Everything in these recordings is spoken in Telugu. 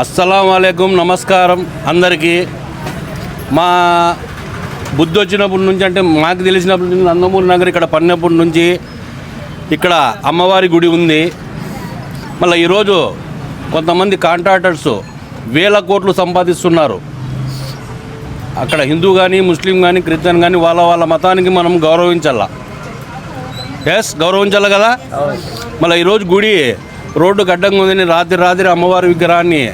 అస్సలం నమస్కారం. అందరికీ మా బుద్ధి వచ్చినప్పటి నుంచి అంటే మాకు తెలిసినప్పటి నుంచి నందమూరి నగర్ ఇక్కడ పడినప్పటి నుంచి ఇక్కడ అమ్మవారి గుడి ఉంది. మళ్ళీ ఈరోజు కొంతమంది కాంట్రాక్టర్స్ వేల కోట్లు సంపాదిస్తున్నారు. అక్కడ హిందూ కానీ ముస్లిం కానీ క్రిస్టియన్ కానీ వాళ్ళ వాళ్ళ మతానికి మనం గౌరవించాల? ఎస్ గౌరవించాలి కదా? మళ్ళీ ఈరోజు గుడి రోడ్డు గడ్డంగా ఉందని రాత్రి రాత్రి అమ్మవారి విగ్రహాన్ని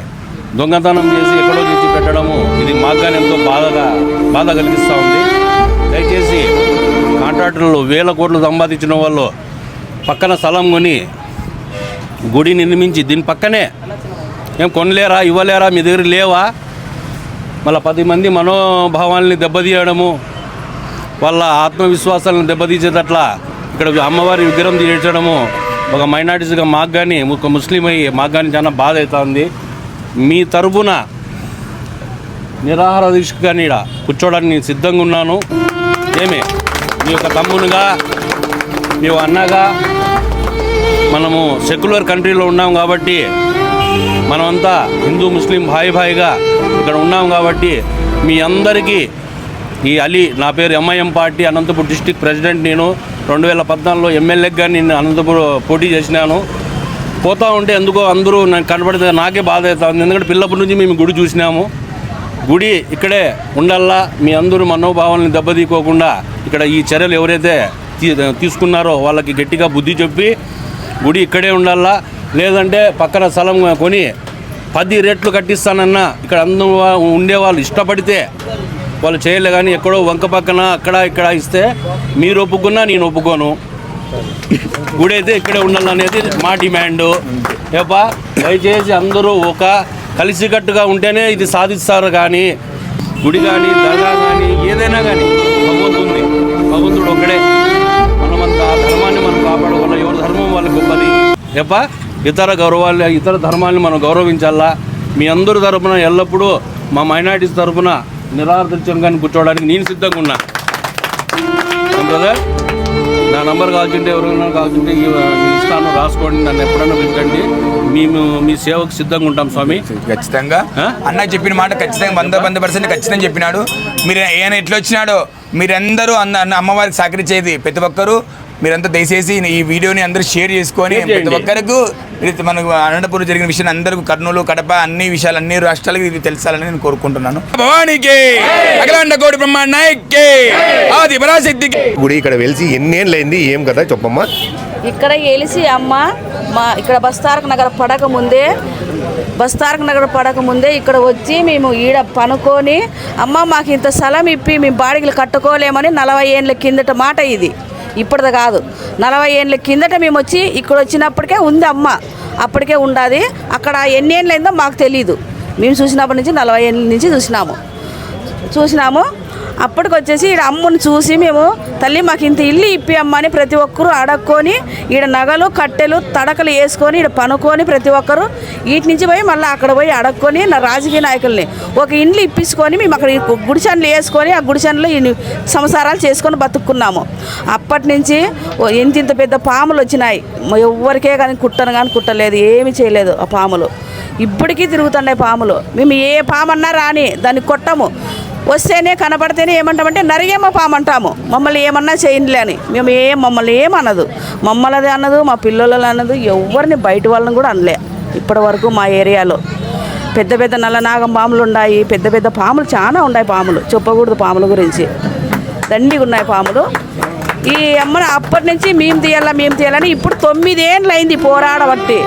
దొంగతనం చేసి ఎక్కడో తెచ్చి పెట్టడము ఇది మాకు కానీ ఎంతో బాధగా బాధ కలిగిస్తూ ఉంది. దయచేసి కాంట్రాక్టర్లు వేల కోట్లు సంపాదించిన వాళ్ళు పక్కన స్థలం కొని గుడి నిర్మించి దీని పక్కనే ఏం కొనలేరా ఇవ్వలేరా మీ దగ్గర లేవా? మళ్ళీ పది మంది మనోభావాల్ని దెబ్బతీయడము వాళ్ళ ఆత్మవిశ్వాసాలను దెబ్బతీసేటట్లా ఇక్కడ అమ్మవారి విగ్రహం తీర్చడము ఒక మైనార్టీస్గా మాకు కానీ ఒక ముస్లిం అయ్యి మాకు కానీ చాలా బాధ అవుతుంది మీ తరపున నిరాహార దీక్ష కానీ ఈడ కూర్చోడానికి నేను సిద్ధంగా ఉన్నాను. ఏమే? మీ యొక్క తమ్మునిగా మీ అన్నగా మనము సెక్యులర్ కంట్రీలో ఉన్నాం కాబట్టి మనమంతా హిందూ ముస్లిం భాయి భాయిగా ఇక్కడ ఉన్నాం కాబట్టి మీ అందరికీ ఈ అలీ నా పేరు M I M party Anantapur district president నేను. రెండు వేల పద్నాలుగులో ఎమ్మెల్యేగా నేను అనంతపూర్ పోటీ చేసినాను. పోతా ఉంటే ఎందుకో అందరూ నాకు కనబడితే నాకే బాధ అవుతుంది. ఎందుకంటే పిల్లప్పటి నుంచి మేము గుడి చూసినాము. గుడి ఇక్కడే ఉండల్లా మీ అందరూ మనోభావాలను దెబ్బతీకోకుండా ఇక్కడ ఈ చర్యలు ఎవరైతే తీ తీసుకున్నారో వాళ్ళకి గట్టిగా బుద్ధి చెప్పి గుడి ఇక్కడే ఉండాలా? లేదంటే పక్కన స్థలం కొని పది రేట్లు కట్టిస్తానన్నా ఇక్కడ అందరూ ఉండేవాళ్ళు ఇష్టపడితే వాళ్ళు చేయలే కానీ ఎక్కడో వంక పక్కన అక్కడ ఇక్కడ ఇస్తే మీరు ఒప్పుకున్నా నేను ఒప్పుకోను. గుడి అయితే ఇక్కడే ఉండాలనేది మా డిమాండ్. ఏపా దయచేసి అందరూ ఒక కలిసికట్టుగా ఉంటేనే ఇది సాధిస్తారు కానీ గుడి కానీ దర్గా కానీ ఏదైనా కానీ భగవంతుంది భగవంతుడు ఒక్కడే. మనమంతా ఆ ధర్మాన్ని మనం కాపాడుకున్న ఎవరి ధర్మం వాళ్ళకి గొప్పది. ఏపా ఇతర గౌరవాలు ఇతర ధర్మాన్ని మనం గౌరవించాలా? మీ అందరి తరపున ఎల్లప్పుడూ మా మైనార్టీస్ తరపున నిరాదర్శనం కూర్చోవడానికి నేను సిద్ధంగా ఉన్నా. బ్రదర్? నా నంబర్ కావాల్సింటే ఎవరైనా కావాల్సింటే ఇస్తాను రాసుకోండి నన్ను ఎప్పుడైనా పిలకండి మేము మీ సేవకు సిద్ధంగా ఉంటాం స్వామి. ఖచ్చితంగా? అన్న చెప్పిన మాట ఖచ్చితంగా వంద వంద పర్సెంట్ ఖచ్చితంగా చెప్పినాడు. మీరు ఈయన ఎట్లా వచ్చినాడో మీరందరూ అన్న అన్న అమ్మవారికి సహకరించేది ప్రతి ఒక్కరు. మీరంతా దయచేసి ఈ వీడియోని అందరూ షేర్ చేసుకొని ప్రతి. ఒక్కరికి మనకు అనంతపురం జరిగిన విషయం అందరూ కర్నూలు కడప అన్ని విషయాలు అన్ని రాష్ట్రాలకు ఇది తెలుసాలని నేను కోరుకుంటున్నాను. భవానికి అఖిలాండ కోటి నాయక్కి ఆది పరాశక్తికి. గుడి ఇక్కడ వెలిసి ఎన్నేళ్ళైంది? ఏం కదా చెప్పమ్మా? ఇక్కడ ఎలిసి అమ్మ మా ఇక్కడ బస్తారక నగర్ పడక ముందే బస్తారక నగర్ పడక ముందే ఇక్కడ వచ్చి మేము ఈడ పనుకొని అమ్మ మాకు ఇంత స్థలం ఇప్పి మేము బాడిగలు కట్టుకోలేమని నలభై ఏళ్ళ కిందట మాట ఇది. ఇప్పటిది కాదు. నలభై ఏళ్ళ కిందట మేము వచ్చి ఇక్కడ వచ్చినప్పటికే ఉంది అమ్మ. అప్పటికే ఉండాది. అక్కడ ఎన్ని ఏళ్ళైందో మాకు తెలియదు మేము చూసినప్పటి నుంచి నలభై ఏళ్ళ నుంచి చూసినాము. చూసినాము. అప్పటికొచ్చేసి ఈడ అమ్మని చూసి మేము తల్లి మాకు ఇంత ఇల్లు ఇప్పి అమ్మని ప్రతి ఒక్కరూ అడక్కొని ఈడ నగలు కట్టెలు తడకలు వేసుకొని ఈడ పనుకొని ప్రతి ఒక్కరు వీటి నుంచి పోయి మళ్ళీ అక్కడ పోయి అడక్కొని నా రాజకీయ నాయకుల్ని ఒక ఇండ్లు ఇప్పించుకొని మేము అక్కడ ఈ గుడిసెన్లు వేసుకొని ఆ గుడిసెన్లో సంసారాలు చేసుకొని బతుక్కున్నాము. అప్పటి నుంచి ఇంత ఇంత పెద్ద పాములు వచ్చినాయి. ఎవరికే ఎవ్వరికే కానీ కుట్టను కానీ కుట్టలేదు ఏమి చేయలేదు ఆ పాములు. ఇప్పటికీ తిరుగుతున్నాయి పాములు. మేము ఏ పాము అన్నా రాని దాన్ని కొట్టము. వస్తేనే కనపడితేనే ఏమంటామంటే నరిగేమ పామంటాము. మమ్మల్ని ఏమన్నా చేయండిలే అని. మేము ఏం మమ్మల్ని ఏమనదు మమ్మల్ని అన్నదు మా పిల్లలు అన్నదు ఎవరిని బయట వాళ్ళని కూడా అనలే. ఇప్పటి వరకు మా ఏరియాలో పెద్ద పెద్ద నల్లనాగం పాములు ఉన్నాయి పెద్ద పెద్ద పాములు చాలా ఉన్నాయి పాములు. చెప్పకూడదు పాముల గురించి. దండిగా ఉన్నాయి పాములు. ఈ అమ్మను అప్పటి నుంచి మేము తీయాలా మేము తీయాలని ఇప్పుడు తొమ్మిదేళ్ళు అయింది పోరాడబట్టి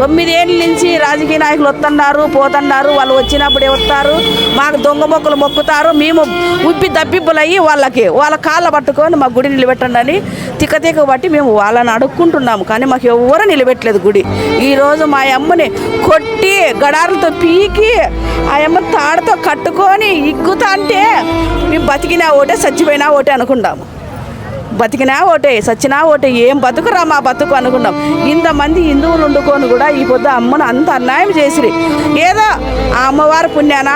తొమ్మిదేళ్ళ నుంచి రాజకీయ నాయకులు వస్తున్నారు పోతున్నారు వాళ్ళు వచ్చినప్పుడు వస్తారు మాకు దొంగ మొక్కలు మొక్కుతారు మేము ఉప్పి దబ్బిబ్బులయ్యి వాళ్ళకి వాళ్ళ కాళ్ళ పట్టుకొని మా గుడి నిలబెట్టండి అని తిక్క తిక్క బట్టి మేము వాళ్ళని అడుక్కుంటున్నాము. కానీ మాకు ఎవరు నిలబెట్టలేదు గుడి. ఈరోజు మా అమ్మని కొట్టి గడారులతో పీకి ఆ అమ్మ తాడుతో కట్టుకొని ఇగ్గుతా అంటే మేము బతికినా ఒకటే చచ్చిపోయినా ఒకటే అనుకుంటాము. బతికినా ఓటే సచ్చినా ఓటే ఏం బతుకురా మా బతుకు అనుకున్నాం. ఇంతమంది హిందువులు వండుకొని కూడా ఈ పొద్దు అమ్మను అంత అన్యాయం చేసిరి. ఏదో ఆ అమ్మవారు పుణ్యాన?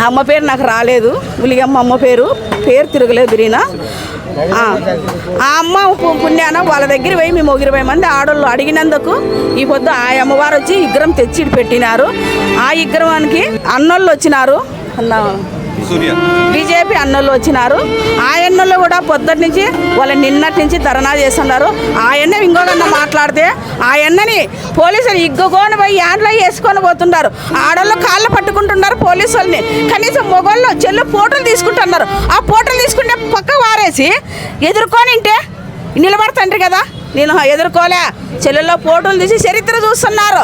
ఆ అమ్మ పేరు నాకు రాలేదు. ఉలిగమ్మ అమ్మ పేరు పేరు తిరగలేదు బిరీనా ఆ అమ్మ పు- పుణ్యాన? వాళ్ళ దగ్గర పోయి మేము ఒక ఇరవై మంది ఆడోళ్ళు అడిగినందుకు ఈ పొద్దు ఆ అమ్మవారు వచ్చి విగ్రహం తెచ్చి పెట్టినారు. ఆ విగ్రహానికి అన్నోళ్ళు వచ్చినారు. అన్నా బీజేపీ అన్నోళ్ళు వచ్చినారు. ఆయన్నోళ్ళు కూడా పొద్దుటి నుంచి వాళ్ళు నిన్నటి నుంచి ధర్నా చేస్తున్నారు. ఆయన్నే ఎన్న మాట్లాడితే ఆయన్నని పోలీసులు ఇగ్గుకొని పోయి యాండ్లో వేసుకొని పోతున్నారు. ఆడోళ్ళు కాళ్ళు పట్టుకుంటున్నారు పోలీసు వాళ్ళని కనీసం మొగోళ్ళు చెల్లు ఫోటోలు తీసుకుంటున్నారు. ఆ ఫోటోలు తీసుకుంటే పక్క వారేసి ఎదుర్కొని ఉంటే నిలబడతండ్రి కదా. నేను ఎదుర్కోలే. చెల్లెల్లో ఫోటోలు తీసి చరిత్ర చూస్తున్నారు.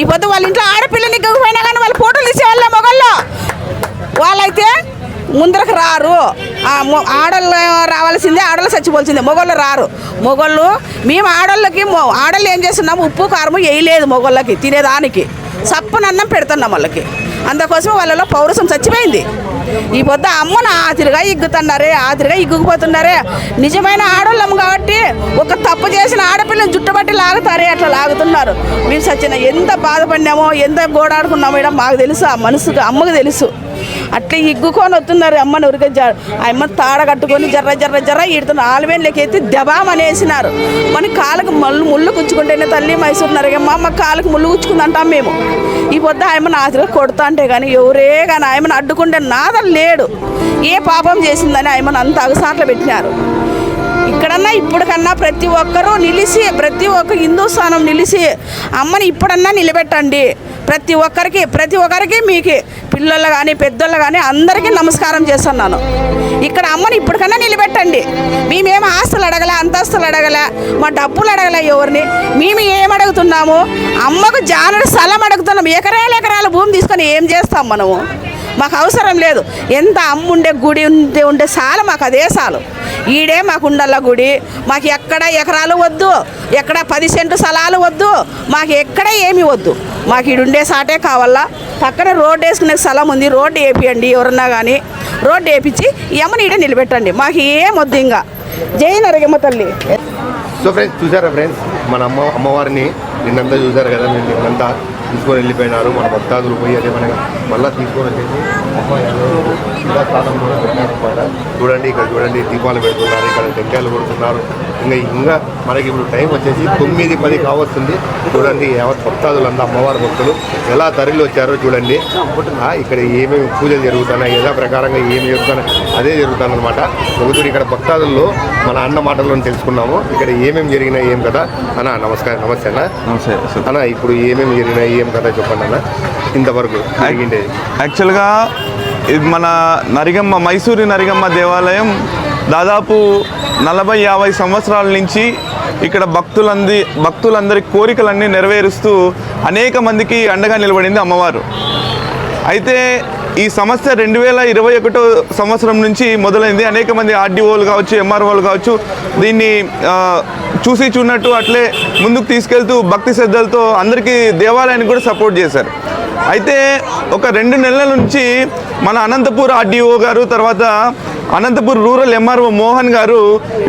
ఈ పొద్దు వాళ్ళ ఇంట్లో ఆడపిల్లని ఇగ్గకపోయినా కానీ వాళ్ళు ఫోటోలు తీసేవాళ్ళే మొగల్లో వాళ్ళైతే ముందరకు రారు. ఆడళ్ళు రావాల్సిందే ఆడళ్ళు చచ్చిపోవాల్సిందే. మొగోళ్ళు రారు. మొగోళ్ళు మేము ఆడోళ్ళకి మొ- ఆడళ్ళు ఏం చేస్తున్నాము? ఉప్పు కారము వేయలేదు మొగోళ్ళకి తినేదానికి. సప్పనన్నం పెడుతున్నాం వాళ్ళకి. అందుకోసం వాళ్ళలో పౌరుషం చచ్చిపోయింది. ఈ పొద్దు అమ్మను ఆతిరిగా ఇగ్గుతున్నారే ఆతిరిగా ఇగ్గుకుపోతున్నారే. నిజమైన ఆడోళ్ళం కాబట్టి ఒక తప్పు చేసిన ఆడపిల్లని జుట్టుబట్టి లాగుతారే అట్లా లాగుతున్నారు. మేము సచిన ఎంత బాధపడినామో ఎంత గోడాడుకున్నామో ఈడ మాకు తెలుసు ఆ మనసుకు అమ్మకు తెలుసు. అట్లా ఇగ్గుకొని వస్తున్నారు అమ్మని ఉరికే జ ఆ అమ్మ తాడ కట్టుకొని జర్ర జర్ర జర్ర ఈడుతున్నారు ఆలవేళ్ళకి ఎత్తి దబాం అనేసినారు. మన కాళ్ళకు మళ్ళు ముళ్ళు గుచ్చుకుంటేనే తల్లి మైసూరు నరగమ్మ అమ్మ కాళ్ళకు ముళ్ళు గుచ్చుకుందంటాం మేము. ఈ పొద్దు ఆయమ్మని నాతిగా కొడతా అంటే కానీ ఎవరే కానీ ఆయమ్మని అడ్డుకుంటే నాదలు లేడు. ఏ పాపం చేసిందని ఆయమ్మని అంత అగసాట్లు పెట్టినారు. ఇక్కడన్నా ఇప్పటికన్నా ప్రతి ఒక్కరూ నిలిచి ప్రతి ఒక్క హిందూ స్థానం నిలిచి అమ్మని ఇప్పుడన్నా నిలబెట్టండి. ప్రతి ఒక్కరికి ప్రతి ఒక్కరికి మీకు పిల్లలు కానీ పెద్దోళ్ళు కానీ అందరికీ నమస్కారం చేస్తున్నాను. ఇక్కడ అమ్మని ఇప్పటికన్నా నిలబెట్టండి. మేమేం ఆస్తులు అడగలే అంతస్తులు అడగలే మా డబ్బులు అడగలే ఎవరిని. మేము ఏం అడుగుతున్నాము అమ్మకు జానుడు స్థలం అడుగుతున్నాము ఎకరాలు ఎకరాల భూమి తీసుకొని ఏం చేస్తాం మనము? మాకు అవసరం లేదు. ఎంత అమ్ముండే గుడి ఉంటే ఉండే సాలు మాకు అదే సాలు. ఈడే మాకు ఉండల్ల గుడి. మాకు ఎక్కడ ఎకరాలు వద్దు ఎక్కడ పది సెంటు స్థలాలు వద్దు మాకు ఎక్కడ ఏమి వద్దు. మాకు ఈడుండే సాటే కావాలా. పక్కన రోడ్డు వేసుకునే స్థలం ఉంది రోడ్డు వేపియండి ఎవరన్నా కానీ రోడ్డు వేపించి ఈ ఈడ ఈడే నిలబెట్టండి. మాకు ఏం వద్దు ఇంకా. జై నరగమ్మ తల్లి. సో ఫ్రెండ్స్ చూసారా ఫ్రెండ్స్ మన అమ్మ అమ్మవారిని నిన్నంతా చూసారు కదా నిన్నంతా. తీసుకొని వెళ్ళిపోయినారు. మన భక్తాదులు పోయి అదే మనగా మళ్ళీ తీసుకొని వచ్చేసి అమ్మ ఏదో ఇలా స్థానం కూడా పెట్టారన్నమాట చూడండి ఇక్కడ చూడండి దీపాలు పెడుతున్నారు ఇక్కడ టెంకాయలు కొడుతున్నారు. ఇంకా ఇంకా మనకి ఇప్పుడు టైం వచ్చేసి తొమ్మిది పది కావస్తుంది. చూడండి యావత్ భక్తాదులంతా అమ్మవారి భక్తులు ఎలా తరలి వచ్చారో చూడండి. ఇక్కడ ఏమేమి పూజలు జరుగుతున్నాయి యథా ప్రకారంగా ఏమి జరుగుతున్నాయి అదే జరుగుతుందన్నమాట ఒకటి ఇక్కడ భక్తాదుల్లో మన అన్న మాటల్లో తెలుసుకున్నాము. ఇక్కడ ఏమేమి జరిగినాయి ఏం కదా అన్న నమస్కారం నమస్తే అన్న. నమస్తే అన్న ఇప్పుడు ఏమేమి జరిగినాయి ఏం కథ చెప్పండి అన్న? ఇంతవరకు యాక్చువల్గా ఇది మన నరిగమ్మ మైసూరి నరిగమ్మ దేవాలయం దాదాపు నలభై యాభై సంవత్సరాల నుంచి ఇక్కడ భక్తులంది భక్తులందరి కోరికలన్నీ నెరవేరుస్తూ అనేక మందికి అండగా నిలబడింది అమ్మవారు. అయితే ఈ సమస్య రెండు వేల ఇరవై ఒకటో సంవత్సరం నుంచి మొదలైంది. అనేక మంది ఆర్డీఓలు కావచ్చు ఎంఆర్ఓలు కావచ్చు దీన్ని చూసి చూడనట్టు అట్లే ముందుకు తీసుకెళ్తూ భక్తి శ్రద్ధలతో అందరికీ దేవాలయానికి కూడా సపోర్ట్ చేశారు. అయితే ఒక రెండు నెలల నుంచి మన అనంతపూర్ ఆర్డీఓ గారు తర్వాత అనంతపూర్ రూరల్ ఎంఆర్ఓ మోహన్ గారు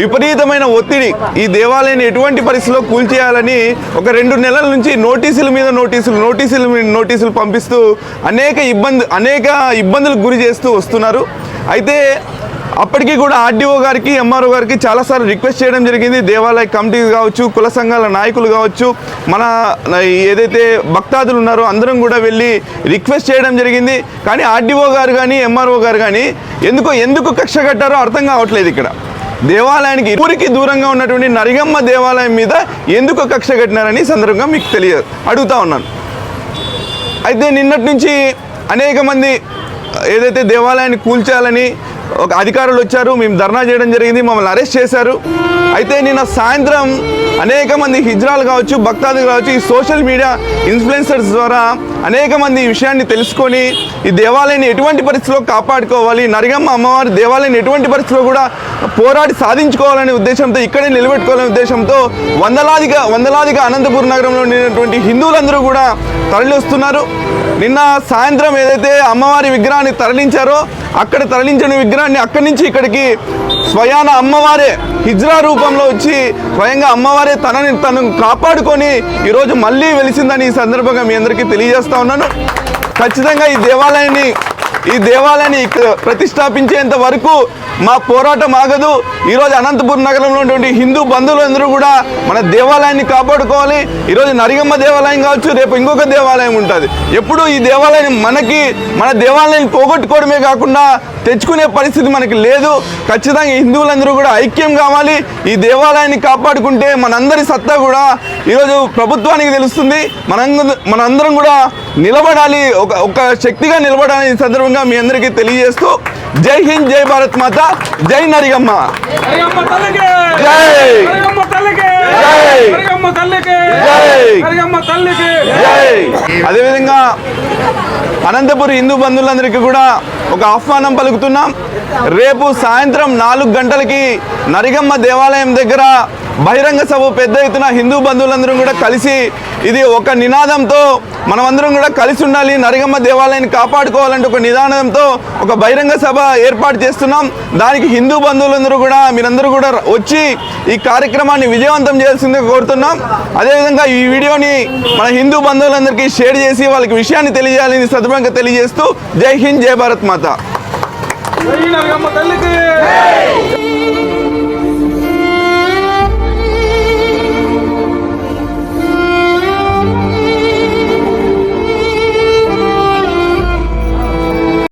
విపరీతమైన ఒత్తిడి ఈ దేవాలయాన్ని ఎటువంటి పరిస్థితిలో కూల్చేయాలని ఒక రెండు నెలల నుంచి నోటీసుల మీద నోటీసులు నోటీసుల మీద నోటీసులు పంపిస్తూ అనేక ఇబ్బంది అనేక ఇబ్బందులకు గురి చేస్తూ వస్తున్నారు. అయితే అప్పటికి కూడా ఆర్డీఓ గారికి ఎంఆర్ఓ గారికి చాలాసార్లు రిక్వెస్ట్ చేయడం జరిగింది. దేవాలయ కమిటీ కావచ్చు కుల సంఘాల నాయకులు కావచ్చు మన ఏదైతే భక్తాదులు ఉన్నారో అందరం కూడా వెళ్ళి రిక్వెస్ట్ చేయడం జరిగింది. కానీ ఆర్డీఓ గారు కానీ ఎంఆర్ఓ గారు కానీ ఎందుకో ఎందుకు కక్ష కట్టారో అర్థం కావట్లేదు ఇక్కడ. దేవాలయానికి ఊరికి దూరంగా ఉన్నటువంటి నరిగమ్మ దేవాలయం మీద ఎందుకు కక్ష కట్టినారని సందర్భంగా మీకు తెలియ అడుగుతా ఉన్నాను. అయితే నిన్నటి నుంచి అనేక మంది ఏదైతే దేవాలయాన్ని కూల్చాలని ఒక అధికారులు వచ్చారు మేము ధర్నా చేయడం జరిగింది మమ్మల్ని అరెస్ట్ చేశారు. అయితే నిన్న సాయంత్రం అనేక మంది హిజ్రాలు కావచ్చు భక్తాదులు కావచ్చు ఈ సోషల్ మీడియా ఇన్ఫ్లుయెన్సర్స్ ద్వారా అనేక మంది ఈ విషయాన్ని తెలుసుకొని ఈ దేవాలయాన్ని ఎటువంటి పరిస్థితిలో కాపాడుకోవాలి నరిగమ్మ అమ్మవారి దేవాలయాన్ని ఎటువంటి పరిస్థితిలో కూడా పోరాడి సాధించుకోవాలనే ఉద్దేశంతో ఇక్కడే నిలబెట్టుకోవాలనే ఉద్దేశంతో వందలాదిగా వందలాదిగా అనంతపురం నగరంలో ఉండినటువంటి హిందువులందరూ కూడా తరలి వస్తున్నారు నిన్న సాయంత్రం ఏదైతే అమ్మవారి విగ్రహాన్ని తరలించారో అక్కడ తరలించిన విగ్రహాన్ని అక్కడి నుంచి ఇక్కడికి స్వయాన అమ్మవారే హిజ్రా రూపంలో వచ్చి స్వయంగా అమ్మవారే తనని తను కాపాడుకొని ఈరోజు మళ్ళీ వెలిసిందని ఈ సందర్భంగా మీ అందరికీ తెలియజేస్తా ఉన్నాను. ఖచ్చితంగా ఈ దేవాలయాన్ని ఈ దేవాలయాన్ని ప్రతిష్టాపించేంత వరకు మా పోరాటం ఆగదు. ఈరోజు అనంతపురం నగరంలో ఉన్నటువంటి హిందూ బంధువులందరూ కూడా మన దేవాలయాన్ని కాపాడుకోవాలి. ఈరోజు నరిగమ్మ దేవాలయం కావచ్చు రేపు ఇంకొక దేవాలయం ఉంటుంది. ఎప్పుడు ఈ దేవాలయం మనకి మన దేవాలయాన్ని పోగొట్టుకోవడమే కాకుండా తెచ్చుకునే పరిస్థితి మనకి లేదు. ఖచ్చితంగా హిందువులందరూ కూడా ఐక్యం కావాలి. ఈ దేవాలయాన్ని కాపాడుకుంటే మనందరి సత్తా కూడా ఈరోజు ప్రభుత్వానికి తెలుస్తుంది. మన మనందరం కూడా నిలబడాలి. ఒక ఒక శక్తిగా నిలబడాలి ఈ సందర్భంగా మీ అందరికీ తెలియజేస్తూ జై హింద్ జై భారత్ మాత జై నరిగమ్మ అరగమ్మ తల్లికి జై! తల్లికి! తల్లికి! తల్లికి! అదేవిధంగా అనంతపురం హిందూ బంధువులందరికీ కూడా ఒక ఆహ్వానం పలుకుతున్నాం. రేపు సాయంత్రం నాలుగు గంటలకి నరిగమ్మ దేవాలయం దగ్గర బహిరంగ సభ పెద్ద ఎత్తున హిందూ బంధువులందరూ కూడా కలిసి ఇది ఒక నినాదంతో మనమందరం కూడా కలిసి ఉండాలి నరిగమ్మ దేవాలయాన్ని కాపాడుకోవాలంటే ఒక నినాదంతో ఒక బహిరంగ సభ ఏర్పాటు చేస్తున్నాం. దానికి హిందూ బంధువులందరూ కూడా మీరందరూ కూడా వచ్చి ఈ కార్యక్రమాన్ని విజయవంతం చేయాల్సిందిగా కోరుతున్నాం. అదేవిధంగా ఈ వీడియోని మన హిందూ బంధువులందరికీ షేర్ చేసి వాళ్ళకి విషయాన్ని తెలియజేయాలని సదృఢంగా తెలియజేస్తూ జై హింద్ జై భారత్ మాత.